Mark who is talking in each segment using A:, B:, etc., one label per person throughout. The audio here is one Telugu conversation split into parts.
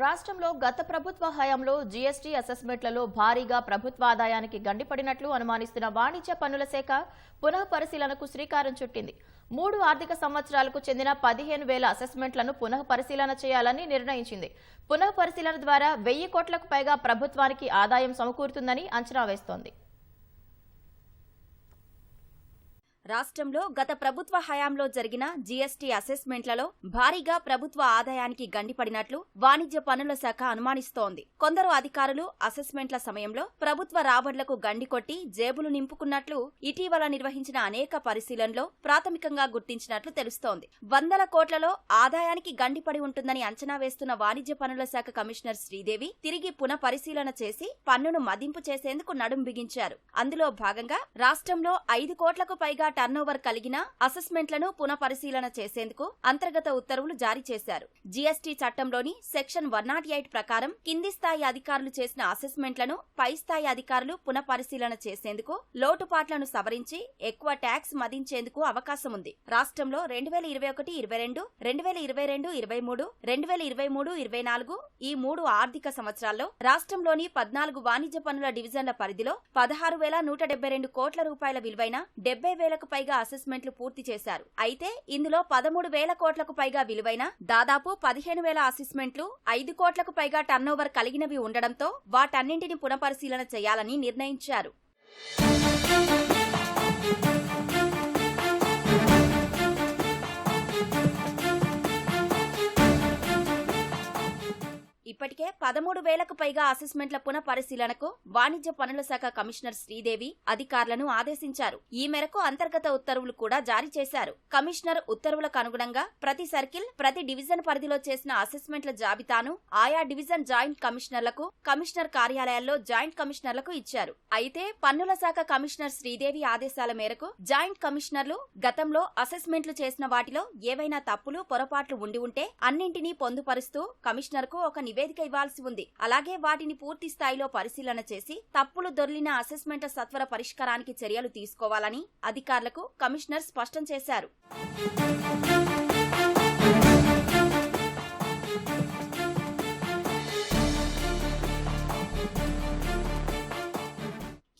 A: రాష్ట్రంలో గత ప్రభుత్వ హయాంలో జీఎస్టీ అసెస్మెంట్లలో భారీగా ప్రభుత్వ ఆదాయానికి గండిపడినట్లు అనుమానిస్తున్న వాణిజ్య పన్నుల శాఖ పునః పరిశీలనకు శ్రీకారం చుట్టింది. మూడు ఆర్థిక సంవత్సరాలకు చెందిన పదిహేను వేల అసెస్మెంట్లను పునః పరిశీలన చేయాలని నిర్ణయించింది. పునః పరిశీలన ద్వారా వెయ్యి కోట్లకు పైగా ప్రభుత్వానికి ఆదాయం సమకూరుతుందని అంచనా వేస్తోంది.
B: రాష్ట్రంలో గత ప్రభుత్వ హయాంలో జరిగిన జీఎస్టీ అసెస్మెంట్లలో భారీగా ప్రభుత్వ ఆదాయానికి గండిపడినట్లు వాణిజ్య పన్నుల శాఖ అనుమానిస్తోంది. కొందరు అధికారులు అసెస్మెంట్ల సమయంలో ప్రభుత్వ రాబడులకు గండి కొట్టి జేబులు నింపుకున్నట్లు ఇటీవల నిర్వహించిన అనేక పరిశీలనలో ప్రాథమికంగా గుర్తించినట్లు తెలుస్తోంది. వందల కోట్లలో ఆదాయానికి గండిపడి ఉంటుందని అంచనా వేస్తున్న వాణిజ్య పన్నుల శాఖ కమిషనర్ శ్రీదేవి తిరిగి పునః పరిశీలన చేసి పన్నును మదింపు చేసేందుకు నడుం బిగించారు. అందులో భాగంగా రాష్ట్రంలో ఐదు కోట్లకు పైగా టర్నోవర్ కలిగిన అసెస్మెంట్లను పునఃపరిశీలన చేసేందుకు అంతర్గత ఉత్తర్వులు జారీ చేశారు. జీఎస్టీ చట్టంలోని సెక్షన్ వన్ నాట్ ఎయిట్ ప్రకారం కింది స్థాయి అధికారులు చేసిన అసెస్మెంట్లను పై స్థాయి అధికారులు పునః పరిశీలన చేసేందుకు లోటుపాట్లను సవరించి ఎక్కువ ట్యాక్స్ మదించేందుకు అవకాశం ఉంది. రాష్ట్రంలో రెండు వేల ఇరవై ఒకటి ఇరవై రెండు రెండు వేల ఇరవై రెండు ఇరవై మూడు రెండు వేల ఇరవై మూడు ఇరవై నాలుగు ఈ మూడు ఆర్థిక సంవత్సరాల్లో రాష్ట్రంలోని పద్నాలుగు వాణిజ్య పనుల డివిజన్ల పరిధిలో పదహారు వేల నూట డెబ్బై రెండు కోట్ల రూపాయల విలువైన డెబ్బై వేలకు పైగా అసెస్మెంట్లు పూర్తి చేశారు. అయితే ఇందులో పదమూడు వేల కోట్లకు పైగా విలువైన దాదాపు పదిహేను వేల అసెస్మెంట్లు ఐదు కోట్లకు పైగా టర్నోవర్ కలిగినవి ఉండడంతో వాటన్నింటిని పునఃపరిశీలన చేయాలని నిర్ణయించారు. ఇప్పటికే పదమూడు వేలకు పైగా అసెస్మెంట్ల పునః పరిశీలనకు వాణిజ్య పన్నుల శాఖ కమిషనర్ శ్రీదేవి అధికారులను ఆదేశించారు. ఈ మేరకు అంతర్గత ఉత్తర్వులు కూడా జారీ చేశారు. కమిషనర్ ఉత్తర్వులకు అనుగుణంగా ప్రతి సర్కిల్ ప్రతి డివిజన్ పరిధిలో చేసిన అసెస్మెంట్ల జాబితాను ఆయా డివిజన్ జాయింట్ కమిషనర్లకు కమిషనర్ కార్యాలయాల్లో జాయింట్ కమిషనర్లకు ఇచ్చారు. అయితే పన్నుల శాఖ కమిషనర్ శ్రీదేవి ఆదేశాల మేరకు జాయింట్ కమిషనర్లు గతంలో అసెస్మెంట్లు చేసిన వాటిలో ఏవైనా తప్పులు పొరపాట్లు ఉండి ఉంటే అన్నింటినీ పొందుపరుస్తూ కమిషనర్కు ఒక నివేదిక ఇవ్వాల్సి ఉంది. అలాగే వాటిని పూర్తి స్థాయిలో పరిశీలన చేసి తప్పులు దొర్లిన అసెస్మెంట్ల సత్వర పరిష్కారానికి చర్యలు తీసుకోవాలని అధికారులకు కమిషనర్ స్పష్టం చేశారు.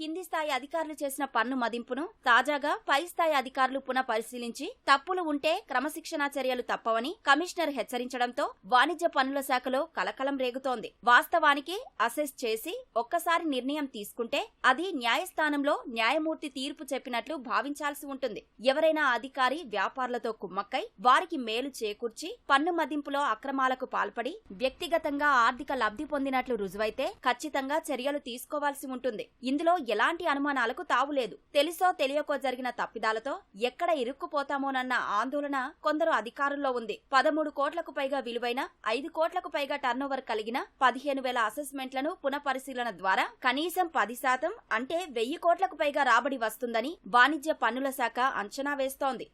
B: కింది స్థాయి అధికారులు చేసిన పన్ను మదింపును తాజాగా పై స్థాయి అధికారులు పునః పరిశీలించి తప్పులు ఉంటే క్రమశిక్షణా చర్యలు తప్పవని కమిషనర్ హెచ్చరించడంతో వాణిజ్య పన్నుల శాఖలో కలకలం రేగుతోంది. వాస్తవానికి అసెస్ చేసి ఒక్కసారి నిర్ణయం తీసుకుంటే అది న్యాయస్థానంలో న్యాయమూర్తి తీర్పు చెప్పినట్లు భావించాల్సి ఉంటుంది. ఎవరైనా అధికారి వ్యాపారులతో కుమ్మక్కై వారికి మేలు చేకూర్చి పన్ను మదింపులో అక్రమాలకు పాల్పడి వ్యక్తిగతంగా ఆర్థిక లబ్ధి పొందినట్లు రుజువైతే ఖచ్చితంగా చర్యలు తీసుకోవాల్సి ఉంటుంది. ఇందులో ఎలాంటి అనుమానాలకు తావులేదు తెలుసో తెలియకో జరిగిన తప్పిదాలతో ఎక్కడ ఇరుక్కుపోతామోనన్న ఆందోళన కొందరు అధికారుల్లో ఉంది. పదమూడు కోట్లకు పైగా విలువైన ఐదు కోట్లకు పైగా టర్నోవర్ కలిగిన పదిహేను వేల అసెస్మెంట్లను పునఃపరిశీలన ద్వారా కనీసం పది శాతం అంటే వెయ్యి కోట్లకు పైగా రాబడి వస్తుందని వాణిజ్య పన్నుల శాఖ అంచనా వేస్తోంది.